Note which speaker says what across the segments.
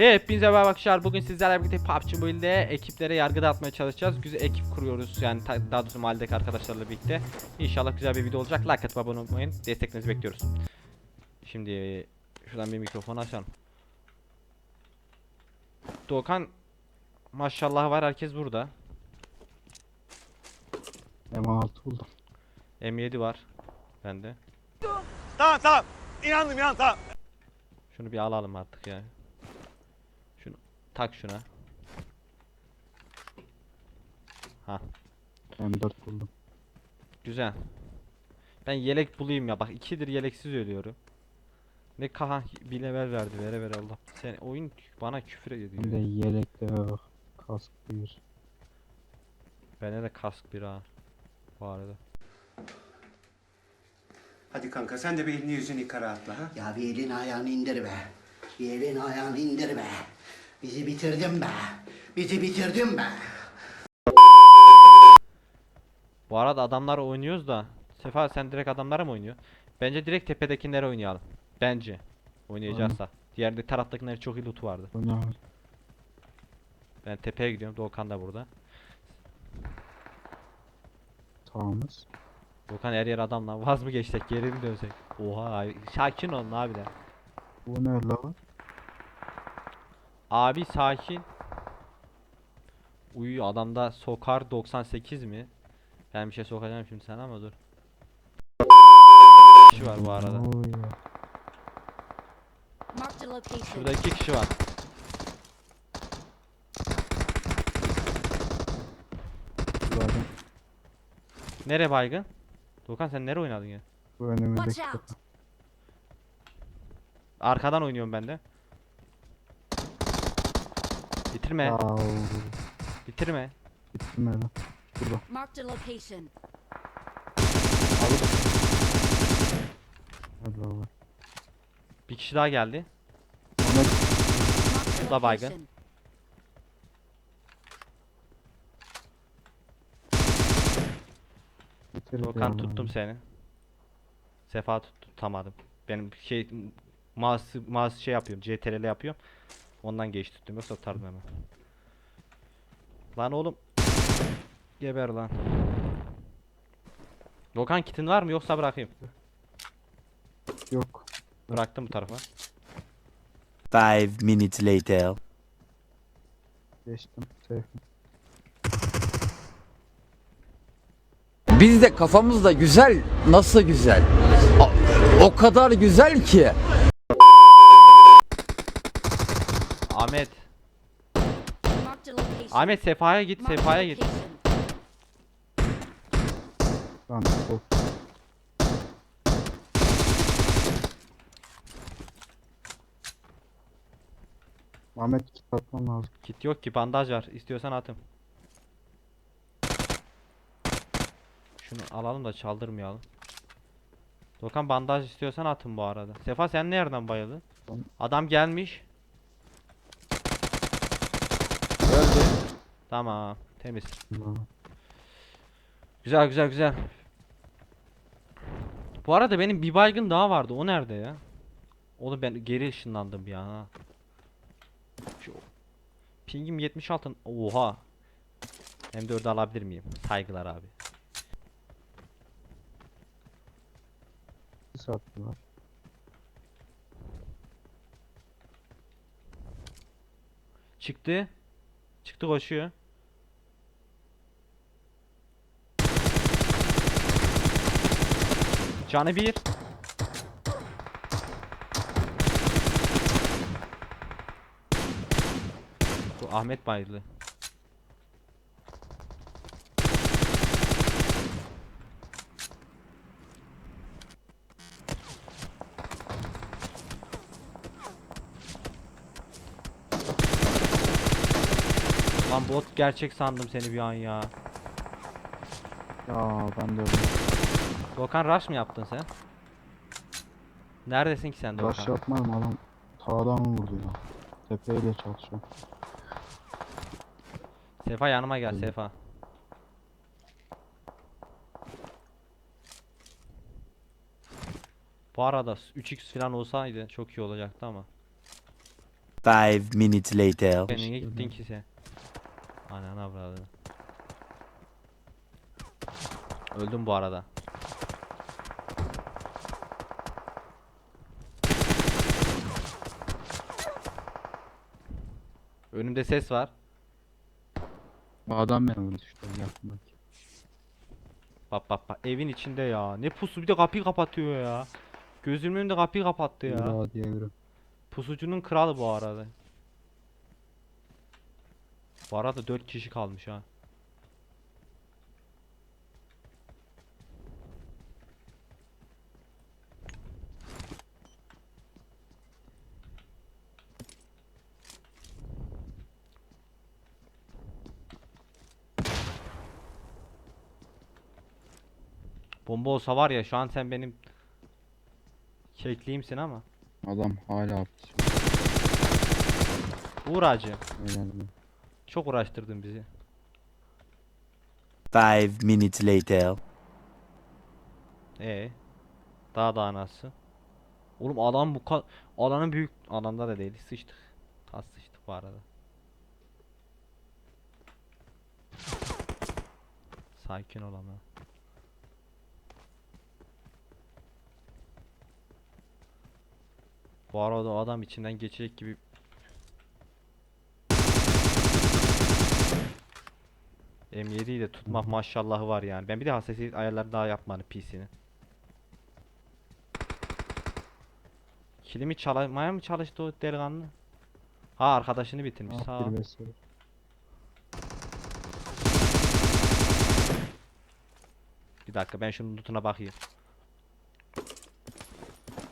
Speaker 1: Hepinize merhaba arkadaşlar. Bugün sizlerle birlikte PUBG Mobile'de ekiplere yargı dağıtmaya çalışacağız. Güzel ekip kuruyoruz. Yani daha doğrusu mahalledeki arkadaşlarla birlikte. İnşallah güzel bir video olacak. Like atıp abone olmayın. Desteklerinizi bekliyoruz. Şimdi şuradan bir mikrofon açalım. Doğukan maşallah var herkes burada.
Speaker 2: M6 buldum.
Speaker 1: M7 var. Bende.
Speaker 3: Tamam tamam. İnandım inan tamam.
Speaker 1: Şunu bir alalım artık ya. Tak şuna. Ha
Speaker 2: M4 buldum.
Speaker 1: güzel. Ben yelek bulayım ya bak ikidir yeleksiz ölüyorum. Ne kaha bir level verdi vere vere Allah. Sen oyun bana küfür ediyor.
Speaker 2: Hem de yelek de yok. Kask bir.
Speaker 1: Bende de kask bir ha. Bu arada.
Speaker 4: Hadi kanka sen de bir elini yüzünü yıkara atla ha.
Speaker 5: Ya bir elini ayağını indir be. Bir elini ayağını indir be. Bizi bitirdin be. Bizi bitirdin be.
Speaker 1: Bu arada adamlar oynuyoruz da. Sefa sen direkt adamlara mı oynuyor? Bence direkt tepedekilere oynayalım. Bence. Oynayacaksa. Diğer de taraftakiler çok iyi loot vardı. Ben tepeye gidiyorum. Doğukan da burada.
Speaker 2: Sağımız.
Speaker 1: Doğukan her yer adamla. Vaz mı geçsek geri mi dönsek? Oha sakin olun abiler.
Speaker 2: Bu ne la?
Speaker 1: Abi sakin. Uyu adamda sokar 98 mi? Ben bir şey sokacağım şimdi sana ama dur. kişi var bu arada. Şurada iki kişi var.
Speaker 2: Zaten
Speaker 1: Nere baygın? Doğukan sen nere oynadın ya?
Speaker 2: bu önümüzdeki.
Speaker 1: Arkadan oynuyorum ben de. Bitirme.
Speaker 2: Aa,
Speaker 1: Bitirme.
Speaker 2: bitirme lan. Burada.
Speaker 6: Marked a location.
Speaker 2: Hadi baba.
Speaker 1: Bir kişi daha geldi.
Speaker 2: Ahmet
Speaker 6: Marked a
Speaker 1: Da baygın.
Speaker 6: location.
Speaker 2: bitir.
Speaker 1: Doğukan tuttum seni. Sefa tut tutamadım. Benim şey mouse mouse şey yapıyorum. CTRL yapıyorum. Ondan geç tuttum yoksa tutardım hemen. Lan oğlum. Geber lan. Doğukan kitin var mı yoksa bırakayım.
Speaker 2: Yok.
Speaker 1: Bıraktım bu tarafa.
Speaker 7: Five minutes later.
Speaker 2: Geçtim. Safe.
Speaker 8: Biz de kafamızda güzel, nasıl güzel? O kadar güzel ki.
Speaker 1: Ahmet. Ahmet Sefa'ya git. Sefa'ya git.
Speaker 2: Lan sol. Ahmet kit atmam lazım.
Speaker 1: Kit yok ki bandaj var. İstiyorsan atım. Şunu alalım da çaldırmayalım. Dokan bandaj istiyorsan atın bu arada. Sefa sen nereden bayıldın? Adam gelmiş. Tamam. Temiz. Güzel güzel güzel. Bu arada benim bir baygın daha vardı. O nerede ya? Oğlum ben geri ışınlandım ya. Şu pingim 76. Oha. M4'ü alabilir miyim? Saygılar abi.
Speaker 2: Sis attılar.
Speaker 1: Çıktı. Çıktı koşuyor. Canı bir. Bu Ahmet Bayırlı. Lan bot gerçek sandım seni bir an ya.
Speaker 2: Ya ben de öyle.
Speaker 1: Dokan rush mı yaptın sen? Neredesin ki sen Dokan?
Speaker 2: Rush yapmadım adam. Sağdan vurdu ya. Tepeyle çalışıyor.
Speaker 1: Sefa yanıma gel
Speaker 2: Geldim.
Speaker 1: Sefa. Bu arada 3x falan olsaydı çok iyi olacaktı ama.
Speaker 7: Five minutes later.
Speaker 1: Niye gittin ki sen? Ananı avradı. Öldüm bu arada. Önümde ses var.
Speaker 2: Bu adam beni vurdu işte yakındaki.
Speaker 1: Bak bak bak evin içinde ya. Ne pusu bir de kapıyı kapatıyor ya. Gözümün önünde kapıyı kapattı ya.
Speaker 2: Ya. diye yürü.
Speaker 1: Pusucunun kralı bu arada. Bu arada 4 kişi kalmış ha. Bomba olsa var ya şu an sen benim kekliğimsin ama.
Speaker 2: Adam hala.
Speaker 1: Uğur Hacı.
Speaker 2: Herhalde.
Speaker 1: Çok uğraştırdın bizi.
Speaker 7: Five minutes later.
Speaker 1: Ee, daha daha nasıl? Oğlum adam bu ka alanın büyük alanda da değil sıçtık. Az sıçtık bu arada. Sakin ol ama. Bu arada adam içinden geçecek gibi M7'yi de tutmak maşallahı var yani. Ben bir de hassasiyet ayarları daha yapmadım PC'nin. Kilimi çalmaya mı çalıştı o delikanlı? Ha arkadaşını bitirmiş. Sağ
Speaker 2: Ah besleri.
Speaker 1: Bir dakika ben şunun lootuna bakayım.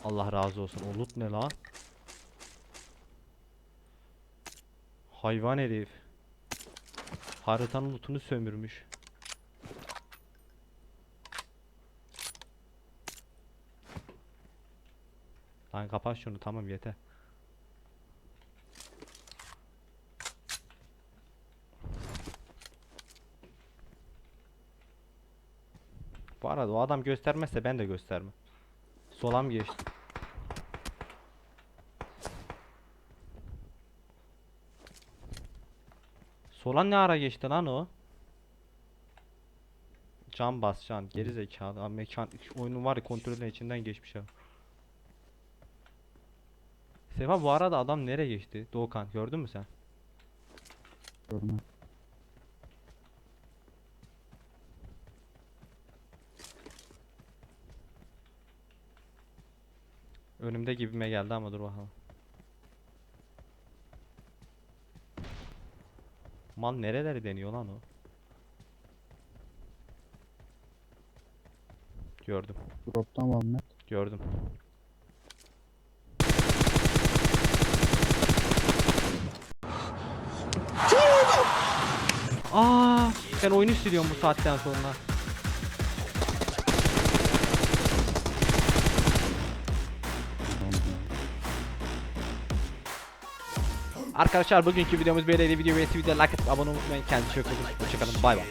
Speaker 1: Allah razı olsun. O loot ne lan? Hayvan herif. Haritanın lootunu sömürmüş. Lan kapat şunu tamam yeter. Bu arada o adam göstermezse ben de göstermem. Solam geçti. Solan ne ara geçti lan o? Can bas can geri zekalı mekan oyunun var ya kontrolün içinden geçmiş ha. Sefa bu arada adam nereye geçti? Doğukan gördün mü sen?
Speaker 2: Görme.
Speaker 1: Önümde gibime geldi ama dur bakalım. Mal nereleri deniyor lan o? Gördüm.
Speaker 2: Drop'tan var mı?
Speaker 1: Gördüm. Aa, ben oyunu siliyorum bu saatten sonra. Arkadaşlar bugünkü videomuz böyleydi. Videoyu beğenmeyi, videoya like atıp abone olmayı unutmayın. Kendinize çok iyi bakın. Hoşçakalın. Bay bay.